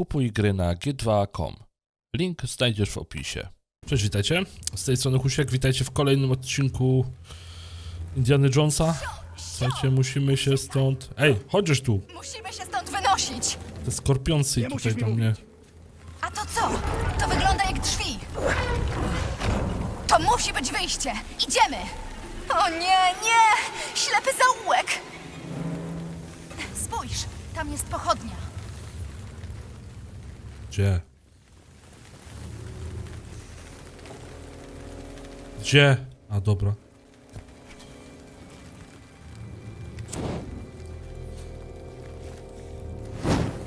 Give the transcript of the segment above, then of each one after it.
Kupuj gry na g2.com. Link znajdziesz w opisie. Cześć, witajcie. Z tej strony Husiek, witajcie w kolejnym odcinku Indiana Jonesa. Słuchajcie, musimy się stąd... Ej, chodzisz tu! Musimy się stąd wynosić! Te skorpionsy Nie tutaj do mnie... A to co? To wygląda jak drzwi. To musi być wyjście. Idziemy! O nie, nie! Ślepy zaułek! Spójrz, tam jest pochodnia. Gdzie? Gdzie? A, dobra.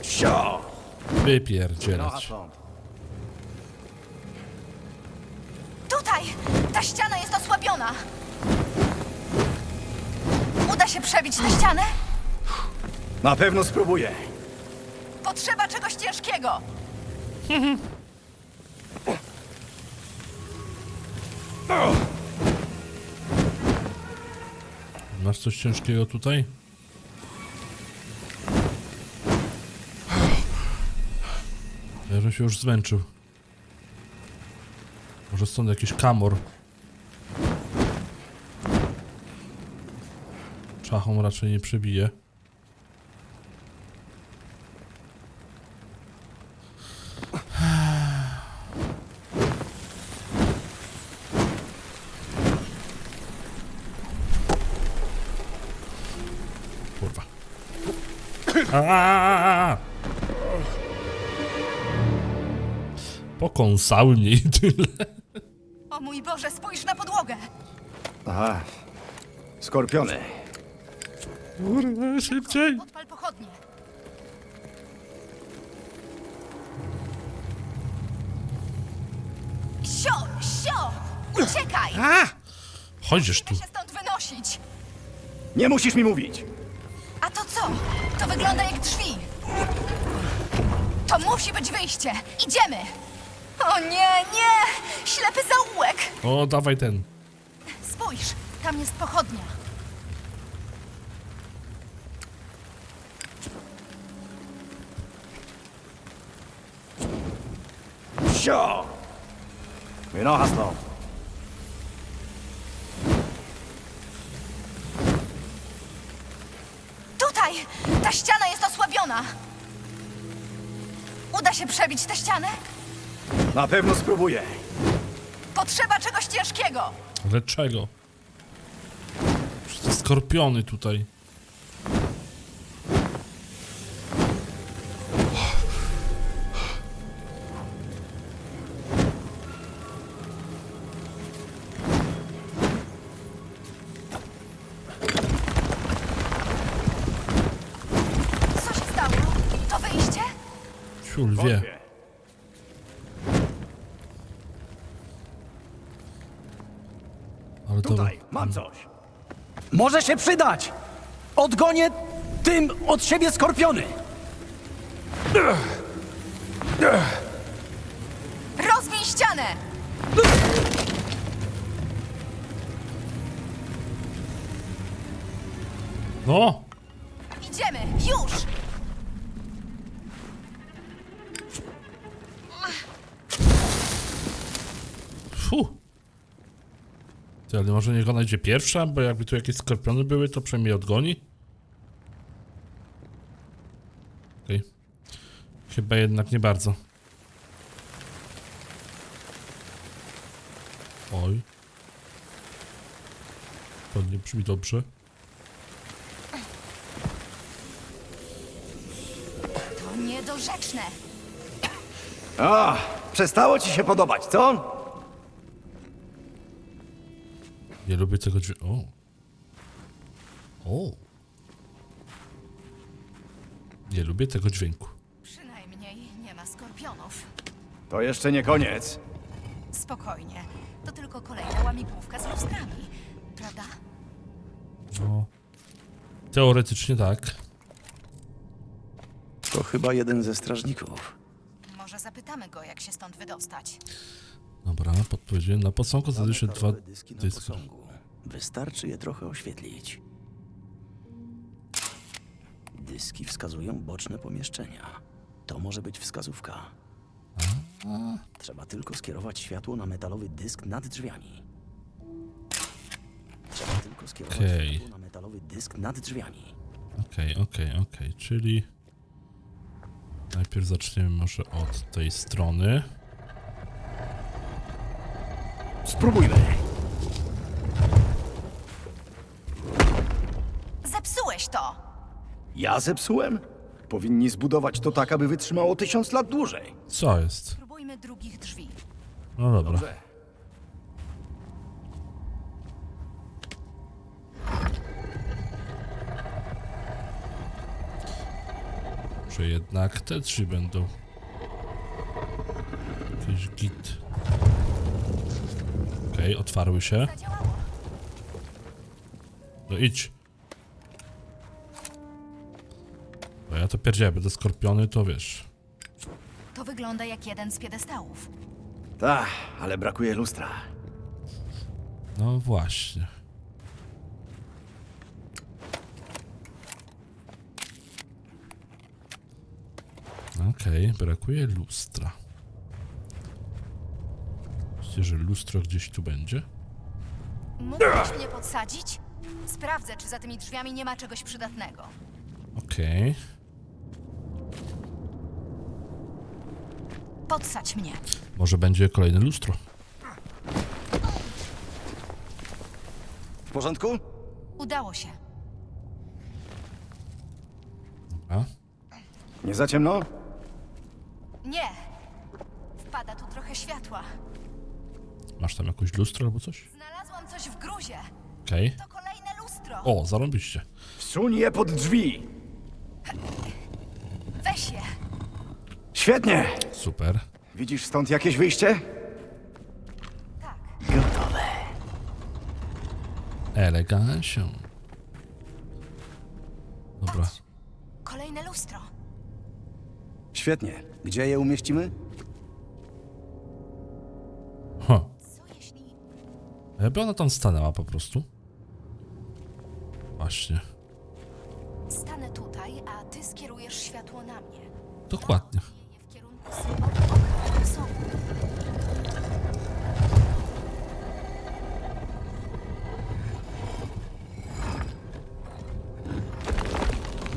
Sio! Wypierdzielać. Tutaj! Ta ściana jest osłabiona. Uda się przebić tę ścianę? Na pewno spróbuję. Potrzeba czegoś ciężkiego. Masz coś ciężkiego tutaj? Ja bym się już zmęczył. Może stąd jakiś kamor. Czachą raczej nie przebije. Pokąsały mnie i tyle. O mój Boże, spójrz na podłogę. Aha. Skorpiony. Kurwa, szybciej. Odpal pochodnie. Sio, sio! Uciekaj! A! Chodzisz tu. Musimy się stąd wynosić. Nie musisz mi mówić. Wygląda jak drzwi. To musi być wyjście. Idziemy! O nie, nie! Ślepy zaułek! O, dawaj ten. Spójrz, tam jest pochodnia. Wynocha stąd. Tutaj! Ta ściana jest osłabiona. Uda się przebić tę ścianę? Na pewno spróbuję. Potrzeba czegoś ciężkiego. Ale czego? Skorpiony tutaj. Może się przydać! Odgonię tym od siebie skorpiony! Rozbij ścianę! No! Idziemy! Już! Fu! Ty, ale może niech ona idzie pierwsza, bo jakby tu jakieś skorpiony były, to przynajmniej odgoni? Okej. Chyba jednak nie bardzo. Oj. To nie brzmi dobrze. To niedorzeczne. A, przestało ci się podobać, co? Nie lubię tego dźwięku. O. O. Nie lubię tego dźwięku. Przynajmniej nie ma skorpionów. To jeszcze nie koniec. Spokojnie. To tylko kolejna łamigłówka z lustrami. Prawda? No. Teoretycznie tak. To chyba jeden ze strażników. Może zapytamy go, jak się stąd wydostać. Dobra, podpowiedziałem. Na posągu znajdują się dwa dyski na dyski. posągu. Wystarczy je trochę oświetlić. Dyski wskazują boczne pomieszczenia. To może być wskazówka. Trzeba tylko skierować światło na metalowy dysk nad drzwiami. Trzeba tylko skierować Okej. światło na metalowy dysk nad drzwiami. Okej, okej, okej, czyli najpierw zaczniemy może od tej strony. Spróbujmy. Zepsułeś to! Ja zepsułem? Powinni zbudować to tak, aby wytrzymało tysiąc lat dłużej. Co jest? Spróbujmy drugich drzwi. No dobra. Dobrze. Że jednak te trzy będą. Jakiś git. Okej, otwarły się. No idź. Bo ja to pierdzielę, będę skorpiony, to wiesz. To wygląda jak jeden z piedestałów. Tak, ale brakuje lustra. No właśnie. Okej, brakuje lustra. Myślicie, że lustro gdzieś tu będzie? Mógłbyś mnie podsadzić? Sprawdzę, czy za tymi drzwiami nie ma czegoś przydatnego. Okej. Podsadź mnie. Może będzie kolejne lustro. W porządku? Udało się. Dobra. Nie za ciemno? Nie. Wpada tu trochę światła. Masz tam jakieś lustro albo coś? Znalazłam coś w gruzie. Okej. To kolejne lustro. O, zarąbiście. Wsuń je pod drzwi. Weź je. Świetnie. Super. Widzisz stąd jakieś wyjście? Tak. Gotowe. Elegancją. Dobra. Kolejne lustro. Świetnie. Gdzie je umieścimy? Jakby ona tam stanęła po prostu. Właśnie. Stanę tutaj, a ty skierujesz światło na mnie. Dokładnie. Wieje w kierunku symbolu oka posągu.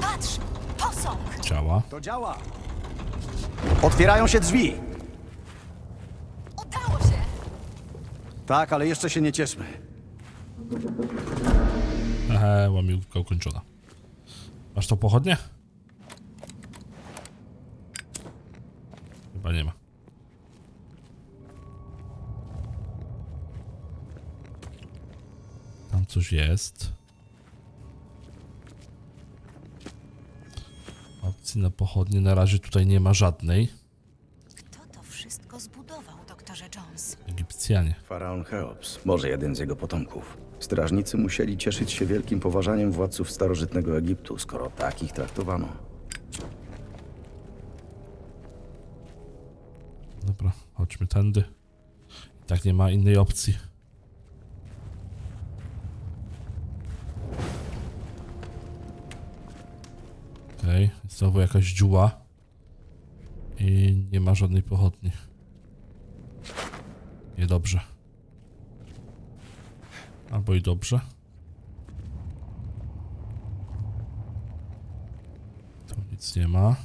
Patrz! Posąg! Działa. To działa. Otwierają się drzwi. Udało się! Tak, ale jeszcze się nie cieszmy. Ehe, łamiłka ukończona. Masz to pochodnie? Chyba nie ma. Tam coś jest. Opcji na pochodnie na razie tutaj nie ma żadnej. Egipcjanie. Faraon Cheops, może jeden z jego potomków. Strażnicy musieli cieszyć się wielkim poważaniem władców starożytnego Egiptu, skoro tak ich traktowano. Dobra, chodźmy tędy. I tak nie ma innej opcji. Okej, znowu jakaś dziuła. I nie ma żadnej pochodni. Niedobrze. Albo i dobrze. Tu nic nie ma.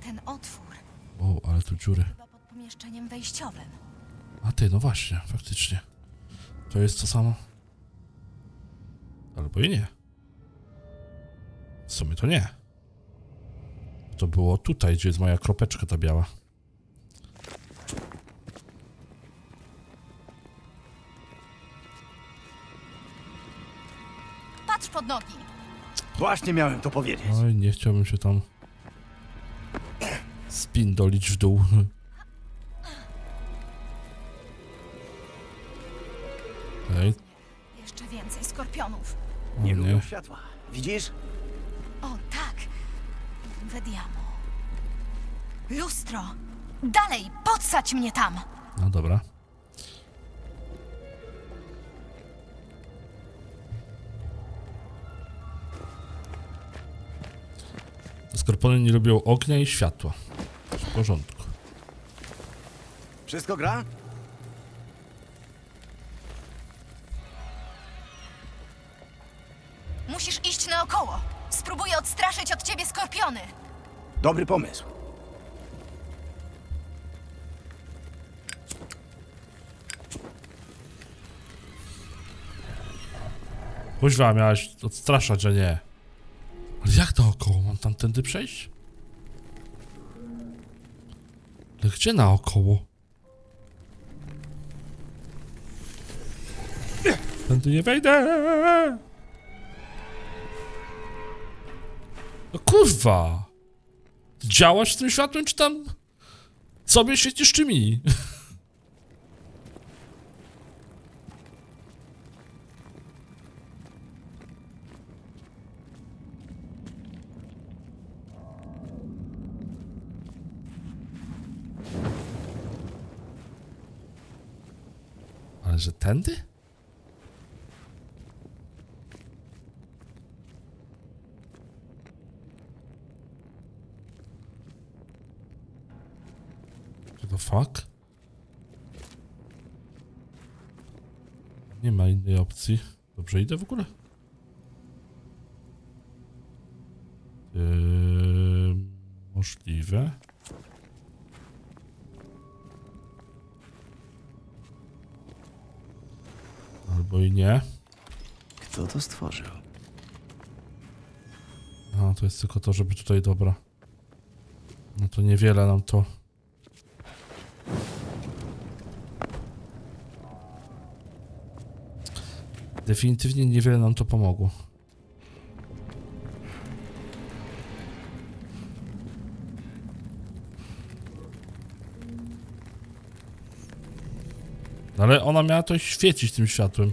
Ten otwór O, ale tu dziury. chyba pod pomieszczeniem wejściowym. A ty, no właśnie, faktycznie. To jest to samo. Albo i nie. W sumie to nie. To było tutaj, gdzie jest moja kropeczka ta biała. Patrz pod nogi! Właśnie miałem to powiedzieć. Oj, nie chciałbym się tam spindolić w dół. Ej, Jeszcze więcej skorpionów. o Nie lubią nie. światła. Widzisz? Vediamo. Lustro! Dalej, podsadź mnie tam! No dobra. Skorpiony nie lubią ognia i światła. W porządku. Wszystko gra? Dobry pomysł. Kuźwa, miałeś odstraszać, a nie. Ale jak naokoło? Mam tamtędy przejść? Ale gdzie naokoło? Tędy nie wejdę! No kurwa! Działasz tym światłem, czy tam sobie świecisz, czy mi? Ale że tędy? Fuck? Nie ma innej opcji. Dobrze idę w ogóle? Yy, możliwe. Albo i nie. Kto to stworzył? A, to jest tylko to, żeby tutaj, dobra. No to niewiele nam to... Definitywnie niewiele nam to pomogło. No Ale ona miała to świecić tym światłem.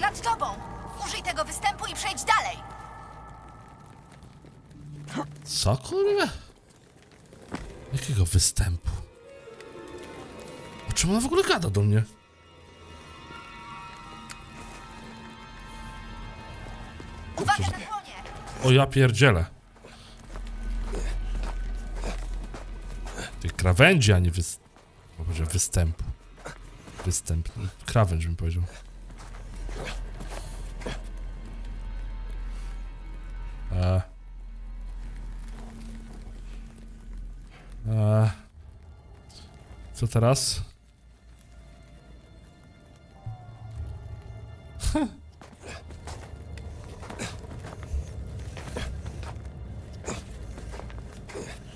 Nad tobą! Użyj tego występu i przejdź dalej! Co kurwa? Jakiego występu? Czym ona w ogóle gada do mnie? Uwaga na! O ja pierdzielę. Tych krawędzi, a nie wys... występu. Występ. Krawędź bym powiedział. E. E. Co teraz?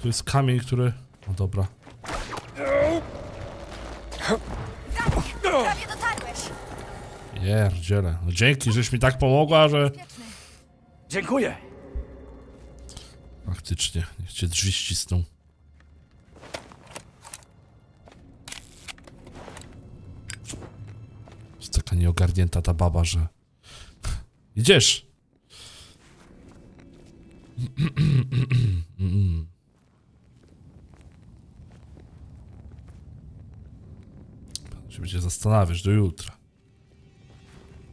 Tu jest kamień, który... No dobra. Prawie dotarłeś! Jerdziele. No dzięki, żeś mi tak pomogła, że... Dziękuję. Faktycznie, niech cię drzwi ścisną. Jest taka nieogarnięta ta baba, że... Idziesz! Pan się będzie zastanawiać do jutra.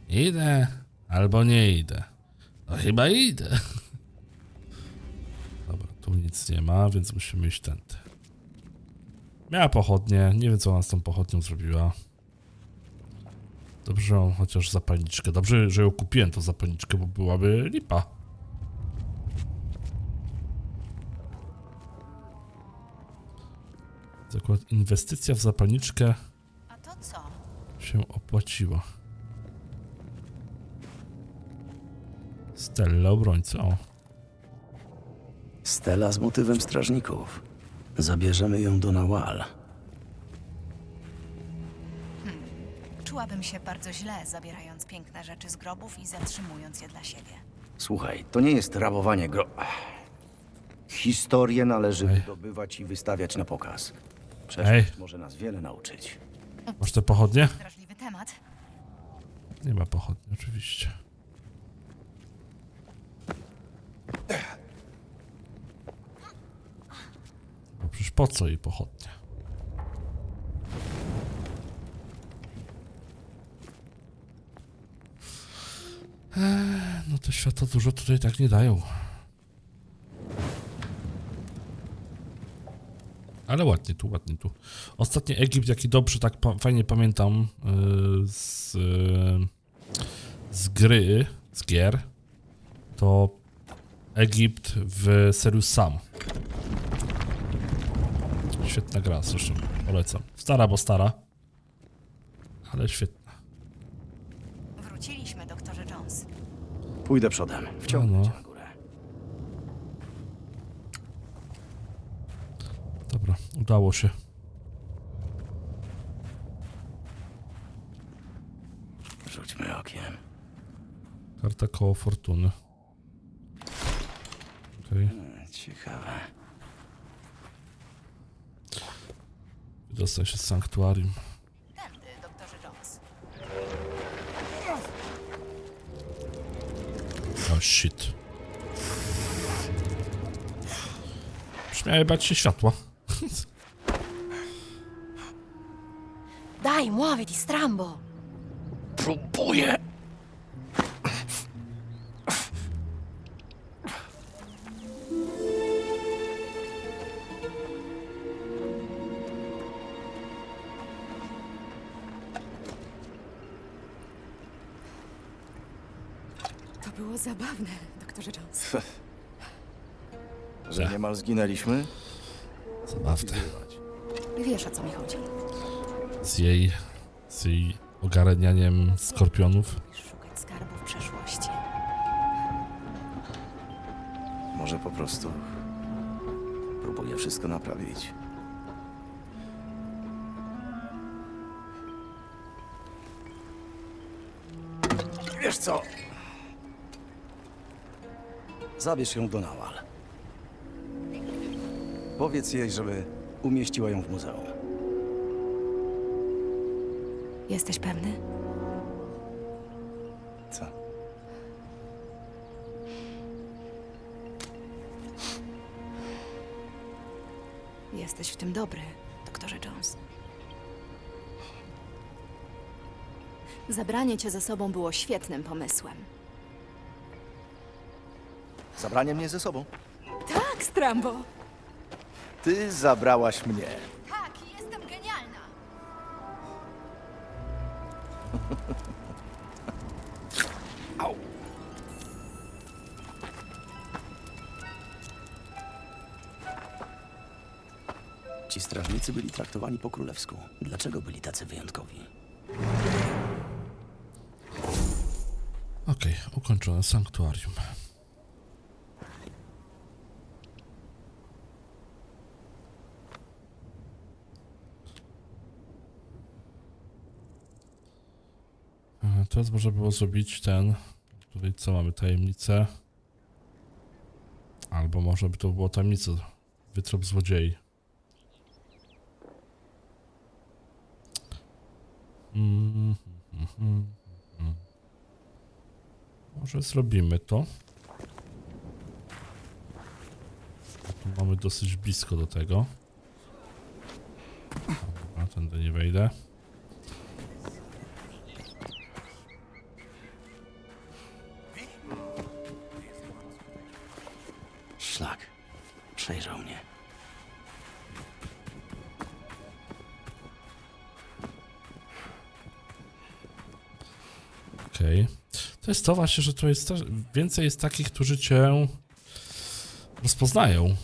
Idę albo nie idę. No chyba idę. Dobra, tu nic nie ma, więc musimy iść tędy. Miała pochodnie, nie wiem co ona z tą pochodnią zrobiła. Dobrze, że mam chociaż zapalniczkę. Dobrze, że ją kupiłem, tą zapalniczkę, bo byłaby lipa. Zakład inwestycja w zapalniczkę co? się opłaciła. Stella obrońca, o. Stela z motywem strażników. Zabierzemy ją do Nawal. Czułabym się bardzo źle, zabierając piękne rzeczy z grobów i zatrzymując je dla siebie. Słuchaj, to nie jest rabowanie gro... Historię należy Ej. wydobywać i wystawiać na pokaz. Ej. Przeszłość może nas wiele nauczyć. Masz te pochodnie? Drażliwy temat. Nie ma pochodni, oczywiście. Bo przecież po co jej pochodnia? No te świata dużo tutaj tak nie dają. Ale ładnie tu, ładnie tu. Ostatni Egipt, jaki dobrze tak pa fajnie pamiętam yy, z, yy, z gry, z gier, to Egipt w Serious Sam. Świetna gra, zresztą polecam. Stara, bo stara, ale świetna. Wróciliśmy, doktorze Jones. Pójdę przodem. Wciągnę No, no. cię na górę. Dobra, udało się. Rzućmy okiem. Karta koło fortuny. Okej, Ciekawe. wydostał się z sanktuarium. Tędy, doktorze Jones. Oh shit. Śmiały bać się światła. Daj, muoviti, strambo! Próbuję! To było zabawne, doktorze Jones. Że niemal zginęliśmy? Zabawne. Wiesz, o co mi chodzi. Z jej, z jej ogarnianiem skorpionów. Szukać skarbów przeszłości. Może po prostu próbuję wszystko naprawić. Wiesz co? Zabierz ją do Nawal. Powiedz jej, żeby umieściła ją w muzeum. Jesteś pewny? Co? Jesteś w tym dobry, doktorze Jones. Zabranie cię ze sobą było świetnym pomysłem. Zabranie mnie ze sobą. Tak, Strambo! Ty zabrałaś mnie. Byli traktowani po królewsku. Dlaczego byli tacy wyjątkowi? Okej, ukończone sanktuarium. E, Teraz można było zrobić ten. Tutaj co mamy? Tajemnicę. Albo może by to było tajemnica. Wytrop złodziei. Mm. Może zrobimy to. Tu mamy dosyć blisko do tego. Dobra, tędy nie wejdę. Jest to właśnie, że to jest więcej jest takich, którzy cię rozpoznają.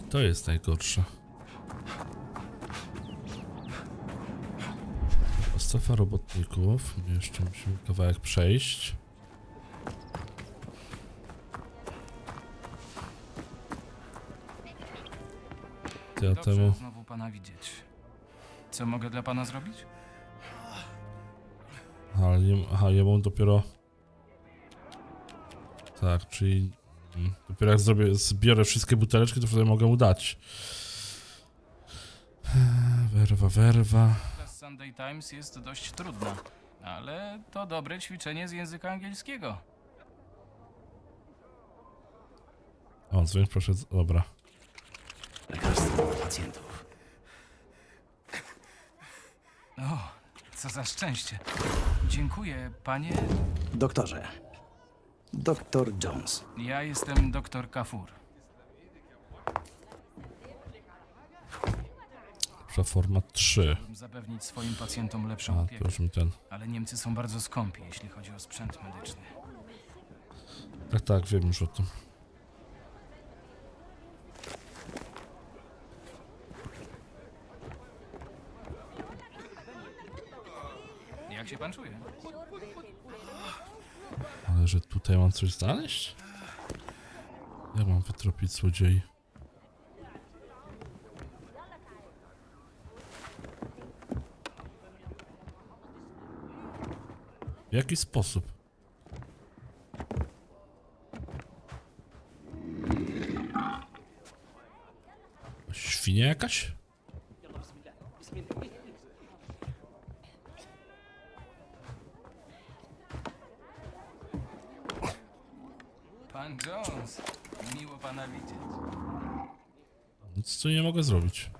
I to jest najgorsze. Strefa robotników. Jeszcze musimy kawałek przejść. Ja Dobrze temu... znowu pana widzieć. Co mogę dla pana zrobić? Ale nie, aha, ja mam dopiero. Tak, czyli. mm, Dopiero jak zrobię, zbiorę wszystkie buteleczki, to wtedy mogę mu dać. Werwa, werwa. Sunday Times jest dość trudna, ale to dobre ćwiczenie z języka angielskiego. O, dzwoń proszę. z- Dobra. Lekarstwo dla pacjentów. O, co za szczęście. Dziękuję, panie. Doktorze. Doktor Jones. Ja jestem doktor Kafur. Przeforma 3. Zapewnić swoim pacjentom lepszą A, opiekę. to już mi ten. Ale Niemcy są bardzo skąpi, jeśli chodzi o sprzęt medyczny. Tak, tak, wiem już o tym. Się pan czuje? Ale że tutaj mam coś znaleźć? Ja mam wytropić złodziei. W jaki sposób? Świnia jakaś? Nic tu nie mogę zrobić.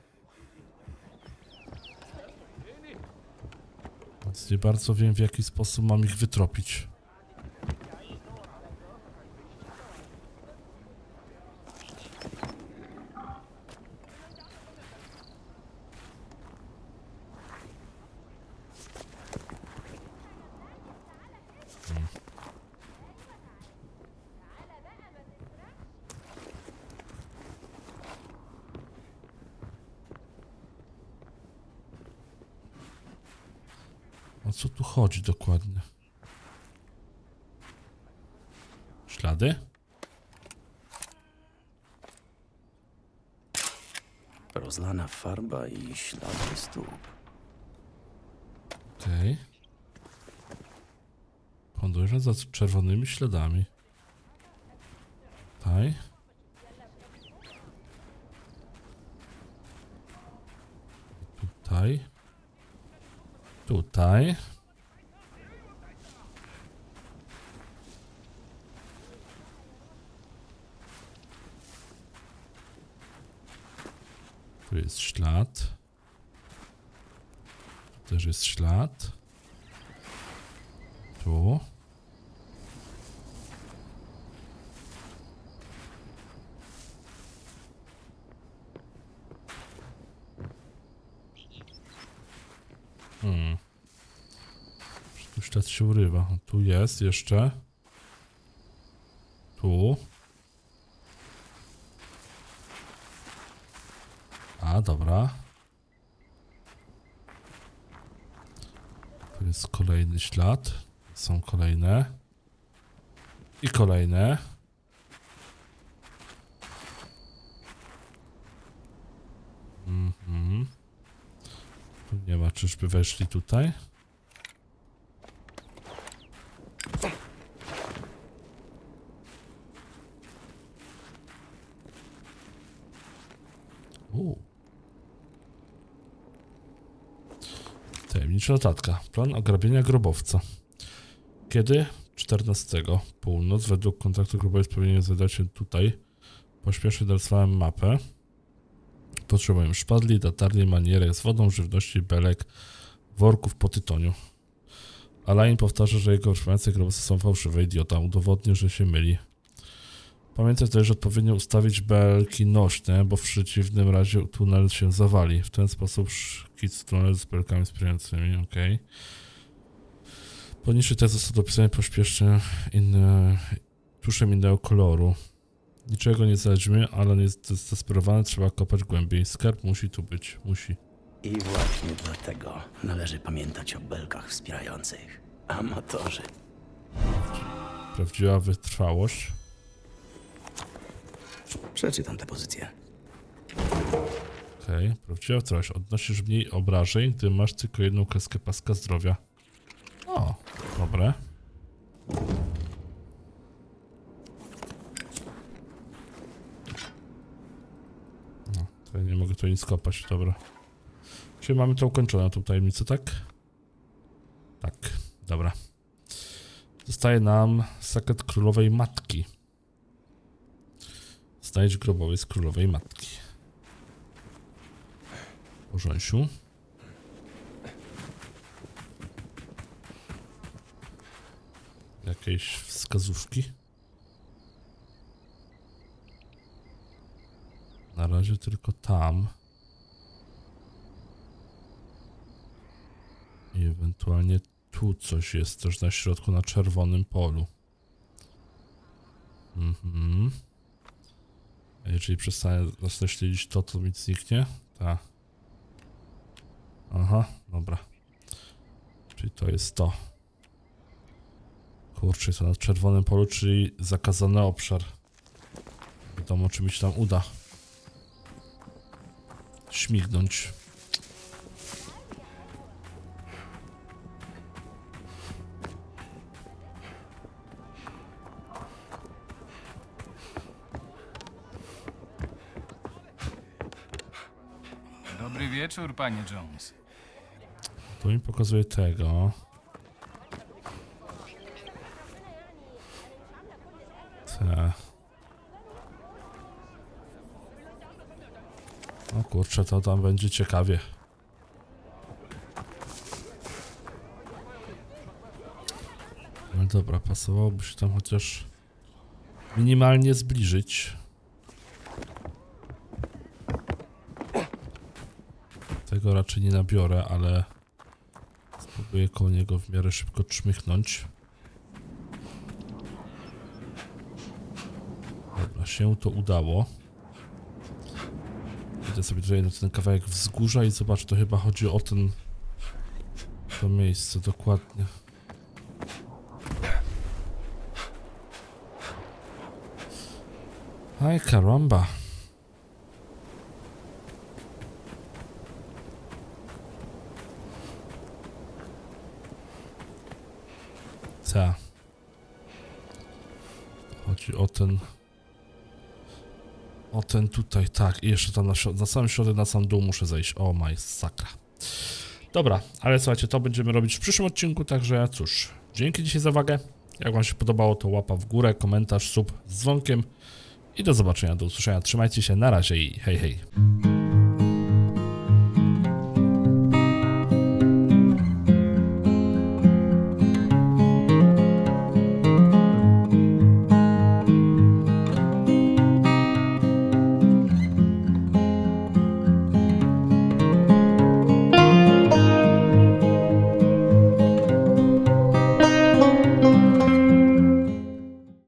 Więc nie bardzo wiem w jaki sposób mam ich wytropić. O co tu chodzi dokładnie? Ślady? Rozlana farba i ślady stóp. Okej. Podąża za czerwonymi śladami. Tutaj. Tutaj. Tutaj. Tu jest ślad. Tu też jest ślad. Tu. Hmm. Ślad się urywa. Tu jest jeszcze. Tu. A, dobra. Tu jest kolejny ślad. Są kolejne. I kolejne. Mhm. Tu nie ma, czyżby weszli tutaj? Tajemnicza notatka. Plan ograbienia grobowca. Kiedy? 14. Północ. Według kontaktu grupowej powinien zadać się tutaj. Pośpiesznie dorysowałem mapę. Potrzebuję szpadli, latarni, manierek z wodą, żywności, belek, worków po tytoniu. Alain powtarza, że jego informacje grobowce są fałszywe. Idiota. Udowodnię, że się myli. Pamiętaj też, że odpowiednio ustawić belki nośne, bo w przeciwnym razie tunel się zawali. W ten sposób szkic tunel z belkami sprzyjającymi, ok. Poniższy tekst został dopisany pośpiesznie inne, tuszem innego koloru. Niczego nie zależy, ale nie jest zdesperowany, trzeba kopać głębiej. Skarb musi tu być, musi. I właśnie dlatego należy pamiętać o belkach wspierających. Amatorzy. Prawdziwa wytrwałość. Przeczytam tę pozycję. Okej, prawdziwa wytrwałość. Odnosisz mniej obrażeń, gdy masz tylko jedną kreskę paska zdrowia. O, dobre. No, ja nie mogę tu nic kopać, dobra. Czyli mamy to ukończone, tą tajemnicę, tak? Tak, dobra. Zostaje nam sekret królowej matki. Znajdź grobowiec królowej matki. porząsiu. Jakieś wskazówki? Na razie tylko tam. I ewentualnie tu coś jest też na środku, na czerwonym polu. Mhm. A jeżeli przestanę zacznę śledzić to, to mi zniknie? Tak. Aha, dobra. Czyli to jest to. Kurczę, to na czerwonym polu, czyli zakazany obszar. Wiadomo, czy mi się tam uda. Śmignąć. Wieczór, panie Jones. To mi pokazuje tego. Te. O kurczę, to tam będzie ciekawie. No dobra, pasowałoby się tam chociaż minimalnie zbliżyć. Tego raczej nie nabiorę, ale spróbuję koło niego w miarę szybko czmychnąć. Dobra, się to udało. Idę sobie tutaj na ten kawałek wzgórza i zobacz, to chyba chodzi o ten... To miejsce, dokładnie. Aj, karamba. Ta. Chodzi o ten. O ten tutaj, tak. I jeszcze tam na, na samym środek, na sam dół muszę zejść. O maj, sakra. Dobra, ale słuchajcie, to będziemy robić w przyszłym odcinku, także cóż. Dzięki dzisiaj za uwagę. Jak Wam się podobało, to łapa w górę, komentarz, sub z dzwonkiem. I do zobaczenia, do usłyszenia. Trzymajcie się, na razie i hej, hej.